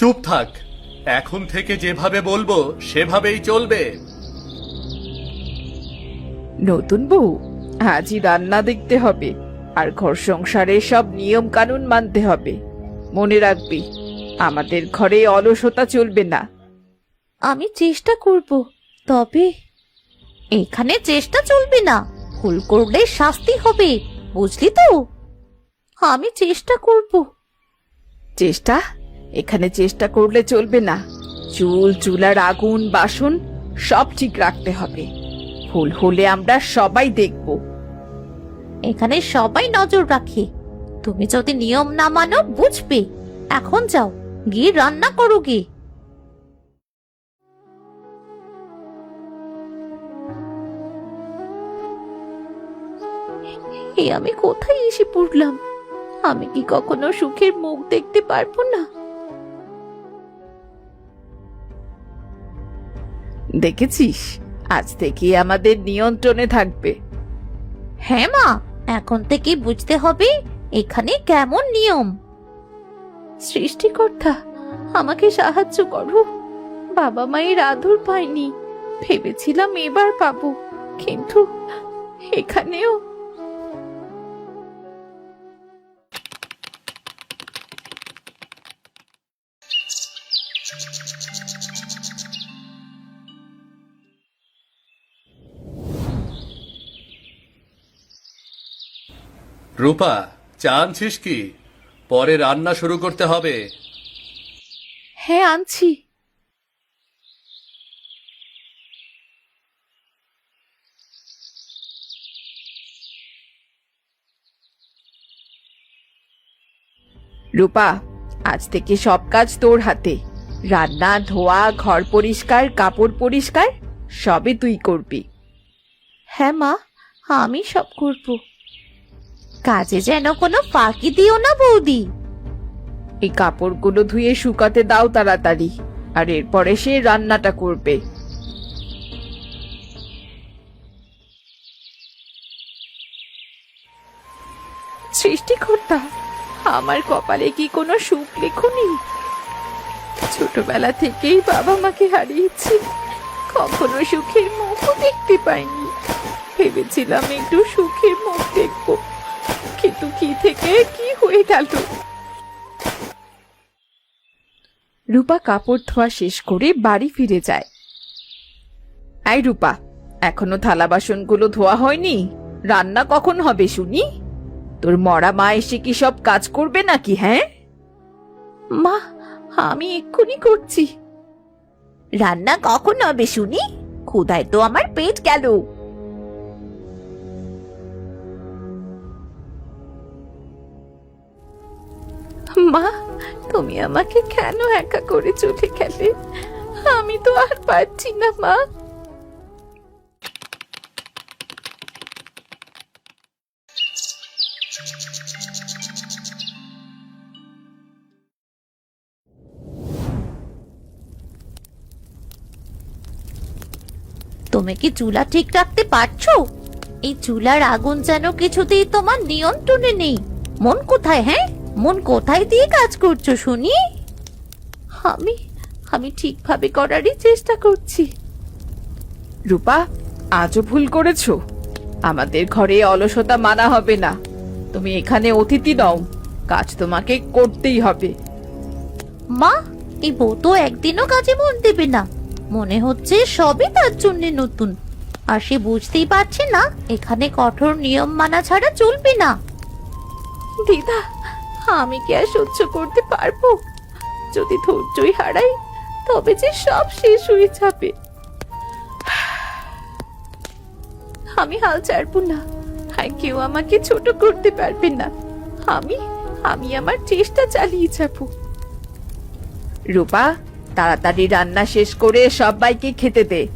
চুপ থাক। এখন থেকে যেভাবে বলব সেভাবেই চলবে। নতুন বউ? আজই রান্না দেখতে হবে আর ঘর সংসারে সব নিয়ম কানুন মানতে হবে। মনে রাখবি আমাদের ঘরে অলসতা চলবে না। আমি চেষ্টা করব তবে এখানে চেষ্টা চলবে না। ভুল করলে শাস্তি হবে বুঝলি তো? আমি চেষ্টা করব। চেষ্টা? এখানে চেষ্টা করলে চলবে না। চুল, চুলার আগুন, বাসন সব ঠিক রাখতে হবে। ভুল হলে আমরা সবাই দেখব। এখানে সবাই নজর রাখে। তুমি যদি নিয়ম না মানো, বুঝবে। এখন যাও, গিয়ে রান্না করো গে। এ আমি কোথায় এসে পড়লাম? আমি কি কখনো সুখের মুখ দেখতে পারব না? দেখেছিস? আজ থেকে আমাদের নিয়ন্ত্রণে থাকবে। হ্যাঁ মা এখন থেকে বুঝতে হবে এখানে কেমন নিয়ম। সৃষ্টিকর্তা আমাকে সাহায্য করো। বাবা মায়ের আদর পাইনি। ভেবেছিলাম এবার পাবো কিন্তু এখানেও রূপা চা আনছিস কি? পরে রান্না শুরু করতে হবে। হ্যাঁ আনছি। রূপা, আজ থেকে সব কাজ তোর হাতে। রান্না, ধোয়া, ঘর পরিষ্কার, কাপড় পরিষ্কার, সবই তুই করবি। হ্যাঁ মা, আমি সব করব। কাজে যেন কোনো ফাঁকি দিও না বৌদি। এই কাপড়গুলো ধুয়ে শুকাতে দাও তাড়াতাড়ি, আর এরপরে সে রান্নাটা করবে। সৃষ্টিকর্তা, আমার কপালে কি কোনো সুখ লেখনি? ছোটবেলা থেকেই বাবা মাকে হারিয়েছি, কখনো সুখের মুখও দেখতে পাইনি। ভেবেছিলাম একটু সুখের মুখ দেখব। কি থেকে? কি হয়ে গেল? রূপা কাপড় ধোয়া শেষ করে বাড়ি ফিরে যায়। এই রূপা, এখনও থালা বাসনগুলো ধোয়া হয়নি? রান্না কখন হবে শুনি? তোর মরা মা এসে কি সব কাজ করবে নাকি হ্যাঁ? মা, আমি এক্ষুনি করছি। রান্না কখন হবে শুনি? ক্ষুধায় তো আমার পেট গেল। মা, তুমি আমাকে কেন একা করে চলে গেলে? আমি তো আর পারছি না, মা। তুমি কি চুলা ঠিক রাখতে পারছ? এই চুলার আগুন যেন কিছুতেই তোমার নিয়ন্ত্রণে নেই। মন কোথায় হ্যাঁ? মন কোথায় দিয়ে কাজ করছ শুনি? আমি আমি ঠিকভাবে করারই চেষ্টা করছি। রূপা আজও ভুল করেছ? আমাদের ঘরে অলসতা মানা হবে না। তুমি এখানে অতিথি নও কাজ তোমাকে করতেই হবে। মা এই বউ তো একদিনও কাজে মন দেবে না। মনে হচ্ছে সবই তার জন্য নতুন। আর সে বুঝতেই পারছে না এখানে কঠোর নিয়ম মানা ছাড়া চলবে না। দিদা আমি কি আর সহ্য করতে পারব? যদি ধৈর্যই হারাই তবে যে সব শেষ হয়ে যাবে। আমি হাল ছাড়বো না। আর কেউ আমাকে ছোট করতে পারবে না। আমি আমি আমার চেষ্টা চালিয়ে যাব। রূপা তাড়াতাড়ি রান্না শেষ করে সবাইকে খেতে দে।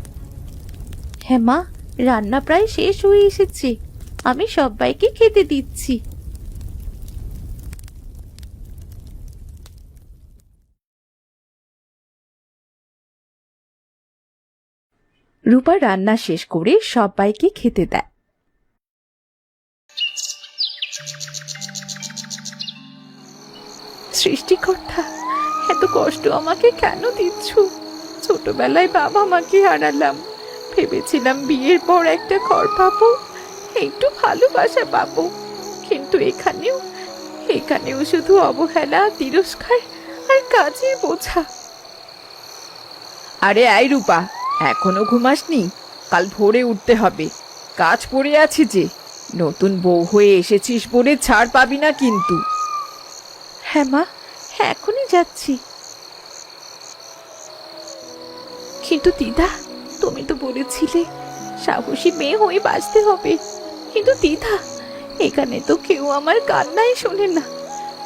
হ্যাঁ মা রান্না প্রায় শেষ হয়ে এসেছে। আমি সবাইকে খেতে দিচ্ছি। রূপা রান্না শেষ করে সবাইকে খেতে দেয়। সৃষ্টিকর্তা, এত কষ্ট আমাকে কেন দিচ্ছ? ছোটবেলায় বাবা মাকে হারালাম। ভেবেছিলাম বিয়ের পর একটা ঘর পাবো। একটু ভালোবাসা পাবো। কিন্তু এখানেও এখানেও শুধু অবহেলা, তিরস্কার আর কাজের বোঝা। আরে আই রূপা এখনও ঘুমাসনি? কাল ভোরে উঠতে হবে। কাজ পড়ে আছে যে। নতুন বউ হয়ে এসেছিস বলে ছাড় পাবি না কিন্তু। হ্যাঁ মা হ্যাঁ এখনই যাচ্ছি। কিন্তু দিদা, তুমি তো বলেছিলে সাহসী মেয়ে হয়ে বাঁচতে হবে। কিন্তু দিদা, এখানে তো কেউ আমার কান্নাই শোনে না।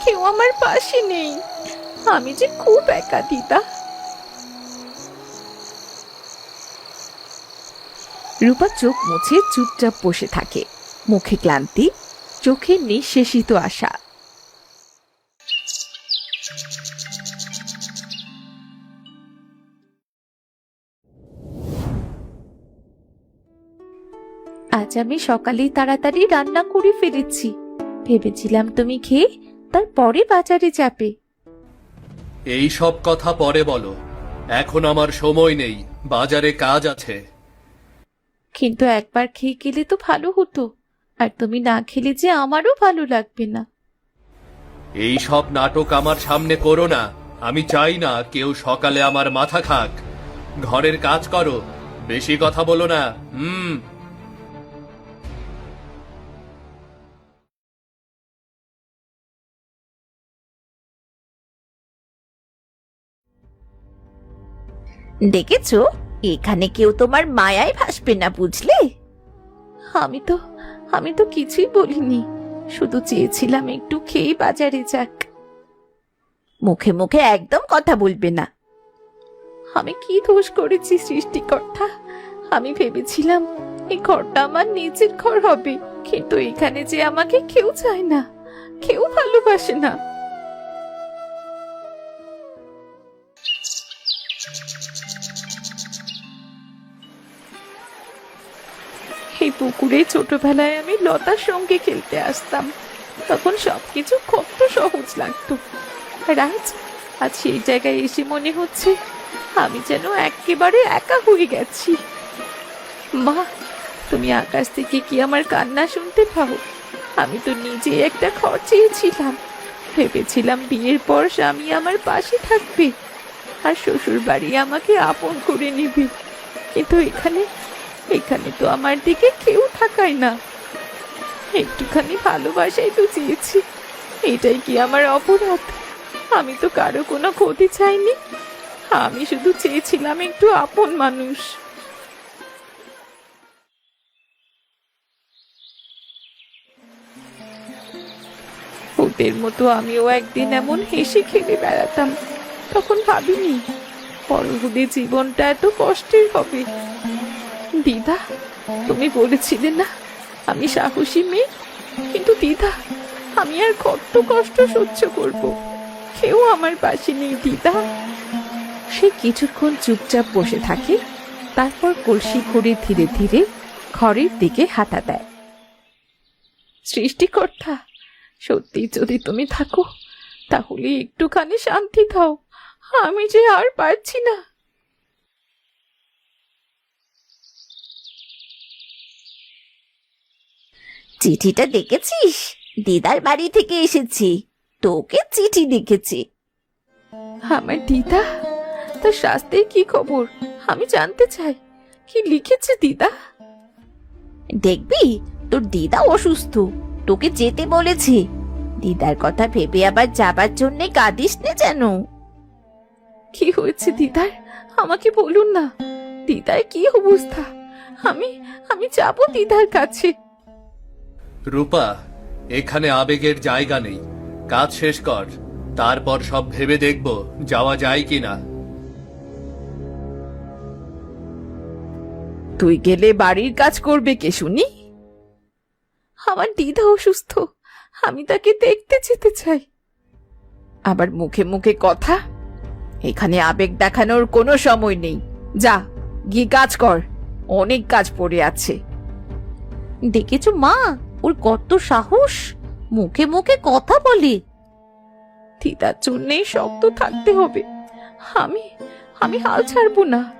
কেউ আমার পাশে নেই। আমি যে খুব একা দিদা। রূপা চোখ মুছে চুপচাপ বসে থাকে। মুখে ক্লান্তি চোখে নিঃশেষিত আশা। আজ আমি সকালেই তাড়াতাড়ি রান্না করে ফেলেছি। ভেবেছিলাম তুমি খেয়ে তারপরে বাজারে যাবে। এই সব কথা পরে বলো। এখন আমার সময় নেই। বাজারে কাজ আছে। কিন্তু একবার খেয়ে গেলে তো ভালো হতো। আর তুমি না খেলে যে আমারও ভালো লাগবে না। এই সব নাটক আমার সামনে করো না। আমি চাই না কেউ সকালে আমার মাথা খাক। ঘরের কাজ করো। বেশি কথা বলো না। হুম। দেখেছ? এখানে কেউ তোমার মায়ায় ভাসবে না, বুঝলে? আমি তো আমি তো কিছুই বলিনি। শুধু চেয়েছিলাম একটু খেয়ে বাজারে যাক। মুখে মুখে একদম কথা বলবে না। আমি কি দোষ করেছি সৃষ্টিকর্তা? আমি ভেবেছিলাম এই ঘরটা আমার নিজের ঘর হবে, কিন্তু এখানে যে আমাকে কেউ চায় না, কেউ ভালোবাসে না। পুকুরে ছোটবেলায় আমি লতার সঙ্গে খেলতে আসতাম। তখন সবকিছু কত সহজ লাগতো। আর আজ আজ সেই জায়গায় এসে মনে হচ্ছে আমি যেন একেবারে একা হয়ে গেছি। মা, তুমি আকাশ থেকে কি আমার কান্না শুনতে পাও? আমি তো নিজে একটা ঘর চেয়েছিলাম। ভেবেছিলাম বিয়ের পর স্বামী আমার পাশে থাকবে। আর শ্বশুর বাড়ি আমাকে আপন করে নেবে। কিন্তু এখানে এখানে তো আমার দিকে কেউ থাকায় না। একটুখানি ভালোবাসাই তো চেয়েছি। এটাই কি আমার অপরাধ? আমি তো কারও কোনো ক্ষতি চাইনি। আমি শুধু চেয়েছিলাম একটু আপন মানুষ। ওদের মতো আমিও একদিন এমন হেসে খেলে বেড়াতাম, তখন ভাবিনি, পরবর্তী জীবনটা এত কষ্টের হবে। দিদা তুমি বলেছিলে না আমি সাহসী মেয়ে? কিন্তু দিদা আমি আর কত কষ্ট সহ্য করব? কেউ আমার পাশে নেই দিদা। সে কিছুক্ষণ চুপচাপ বসে থাকে তারপর কলসি ঘুরে ধীরে ধীরে ঘরের দিকে হাঁটা দেয়। সৃষ্টিকর্তা সত্যি যদি তুমি থাকো তাহলে একটুখানি শান্তি দাও। আমি যে আর পারছি না। চিঠিটা দেখেছিস? দিদার বাড়ি থেকে এসেছি। তোকে চিঠি লিখেছি আমার দিদা? তার শাস্তির কি খবর? আমি জানতে চাই। কি লিখেছে দিদা? দেখবি তোর দিদা অসুস্থ। তোকে যেতে বলেছে। দিদার কথা ভেবে আবার যাবার জন্যে কাঁদিস নে যেন। কি হয়েছে দিদার? আমাকে বলুন না। দিদার কি অবস্থা? আমি আমি যাব দিদার কাছে। রূপা এখানে আবেগের জায়গা নেই। কাজ শেষ কর তারপর সব ভেবে দেখব যাওয়া যায় কিনা। তুই গেলে বাড়ির কাজ করবে কে শুনি? আমার দিদা অসুস্থ আমি তাকে দেখতে যেতে চাই। আবার মুখে মুখে কথা এখানে আবেগ দেখানোর কোনো সময় নেই। যা গিয়ে কাজ কর অনেক কাজ পড়ে আছে। দেখেছ মা? ওর কত সাহস? মুখে মুখে কথা বলে। দিদার জন্যেই শক্ত থাকতে হবে। আমি আমি হাল ছাড়বো না।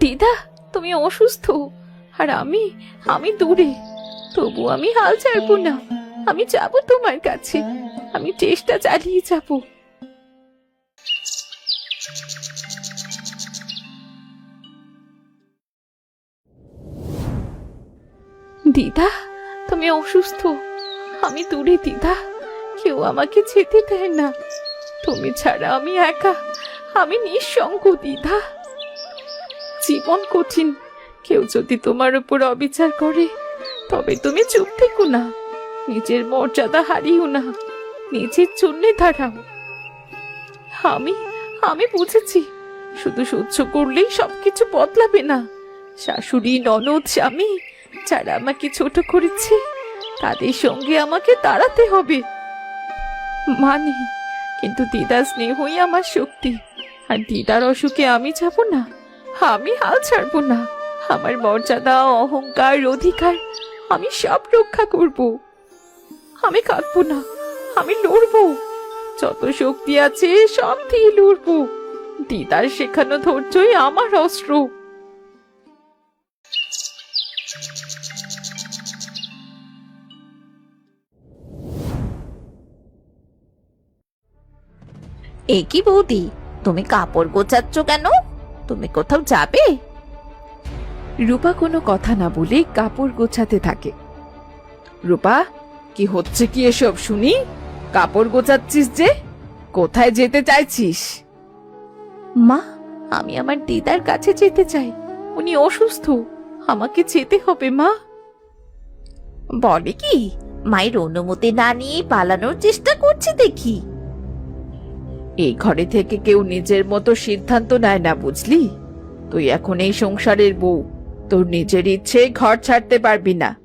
দিদা, তুমি অসুস্থ। আর আমি আমি দূরে। তবু আমি হাল ছাড়বো না। আমি যাব তোমার কাছে। আমি চেষ্টা চালিয়ে যাব। দিদা, তুমি অসুস্থ। আমি দূরে, দিদা। কেউ আমাকে যেতে দেয় না। তুমি ছাড়া আমি একা। আমি নিঃসঙ্গ, দিদা। জীবন কঠিন। কেউ যদি তোমার উপর অবিচার করে, তবে তুমি চুপ থেকো না। নিজের মর্যাদা হারিও না। নিজের জন্যে দাঁড়াও। আমি আমি বুঝেছি। শুধু সহ্য করলেই সবকিছু বদলাবে না। শাশুড়ি, ননদ, স্বামী, যারা আমাকে ছোট করেছে, তাদের সঙ্গে আমাকে দাঁড়াতে হবে। মানি, কিন্তু দিদার স্নেহই আমার শক্তি। আর দিদার অসুখে আমি যাব না, আমি হাল ছাড়বো না। আমার মর্যাদা, অহংকার, অধিকার, আমি সব রক্ষা করব। আমি কাঁদবো না, আমি লড়বো। যত শক্তি আছে সব দিয়ে লড়বো দিদার শেখানো ধৈর্যই আমার অস্ত্র। এ কি বৌদি তুমি কাপড় গোছাচ্ছ কেন? তুমি কোথাও যাবে? রূপা কোনো কথা না বলে কাপড় গোছাতে থাকে। রূপা কি হচ্ছে কি এসব শুনি? কাপড় গোছাচ্ছিস যে? কোথায় যেতে চাইছিস? মা আমি আমার দিদার কাছে যেতে চাই। উনি অসুস্থ। আমাকে যেতে হবে মা। বলে কি? মায়ের অনুমতি না নিয়ে পালানোর চেষ্টা করছে দেখি। এই ঘরে থেকে কেউ নিজের মতো সিদ্ধান্ত নেয় না বুঝলি? তুই এখন এই সংসারের বউ। তোর নিজের ইচ্ছে ঘর ছাড়তে পারবি না।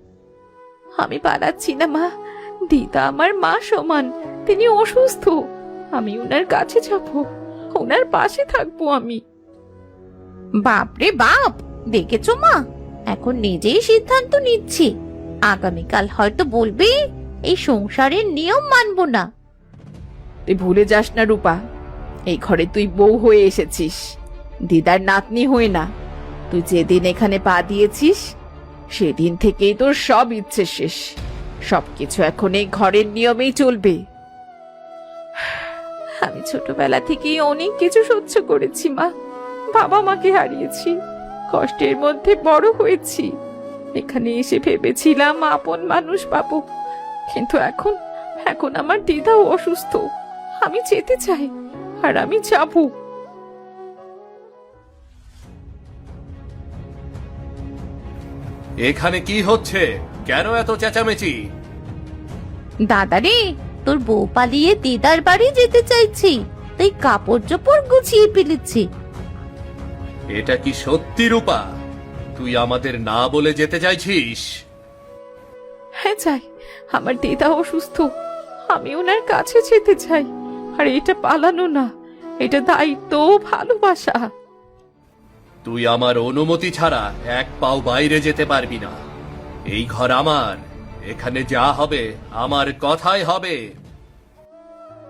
আমি পালাচ্ছি না মা। দিদা আমার মা সমান তিনি অসুস্থ। আমি ওনার কাছে যাব ওনার পাশে থাকব আমি। বাপরে বাপ দেখেছ মা? এখন নিজেই সিদ্ধান্ত নিচ্ছি। আগামীকাল হয়তো বলবে এই সংসারের নিয়ম মানব না। তুই ভুলে যাস না রূপা এই ঘরে তুই বউ হয়ে এসেছিস। দিদার নাতনি হয়ে না তুই যেদিন এখানে পা দিয়েছিস সেদিন থেকেই তোর সব ইচ্ছে শেষ। সবকিছু এখন এই ঘরের নিয়মেই চলবে। আমি ছোটবেলা থেকেই অনেক কিছু সহ্য করেছি, মা। বাবা মাকে হারিয়েছি, কষ্টের মধ্যে বড় হয়েছি। এখানে এসে ভেবেছিলাম আপন মানুষ পাবো, কিন্তু এখন এখন আমার দিদাও অসুস্থ। আমি যেতে চাই, আর আমি যাব। এখানে কি হচ্ছে? কেন এত চেঁচামেচি? দাদারে তোর বউ পালিয়ে দিদার বাড়ি যেতে চাইছি তাই কাপড় চোপড় গুছিয়ে ফেলেছি। এটা কি সত্যি রূপা? তুই আমাদের না বলে যেতে চাইছিস? হ্যাঁ চাই আমার দিদা অসুস্থ। আমি ওনার কাছে যেতে চাই। আর এটা পালানো না। এটা দায়িত্ব ও ভালোবাসা। তুই আমার অনুমতি ছাড়া এক পাও বাইরে যেতে পারবি না। এই ঘর আমার। এখানে যা হবে, আমার কথাই হবে।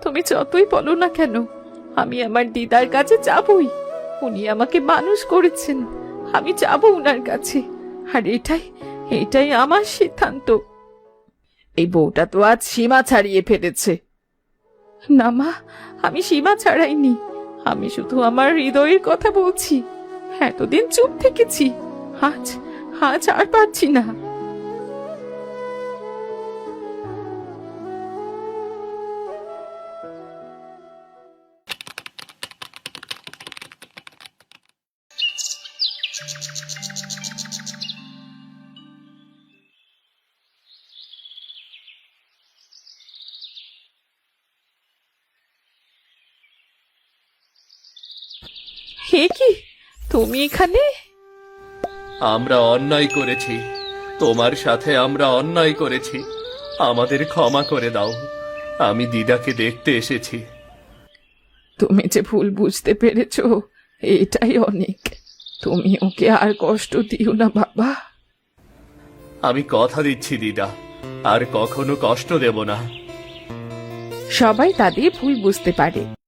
তুমি যতই বলো না কেন, আমি আমার দিদার কাছে যাবই। উনি আমাকে মানুষ করেছেন। আমি যাব উনার কাছে। আর এটাই এটাই আমার সিদ্ধান্ত। এই বউটা তো আজ সীমা ছাড়িয়ে ফেলেছে। না মা, আমি সীমা ছাড়াইনি। আমি শুধু আমার হৃদয়ের কথা বলছি। এতদিন চুপ থেকেছি। আজ আজ আর পারছি না। তুমি এখানে? আমরা অন্যায় করেছি। তোমার সাথে আমরা অন্যায় করেছি। আমাদের ক্ষমা করে দাও। আমি দিদাকে দেখতে এসেছি। তুমি যে ভুল বুঝতে পেরেছ এটাই অনেক। তুমি ওকে আর কষ্ট দিও না বাবা। আমি কথা দিচ্ছি দিদা। আর কখনো কষ্ট দেব না। সবাই তাদের ভুল বুঝতে পারে।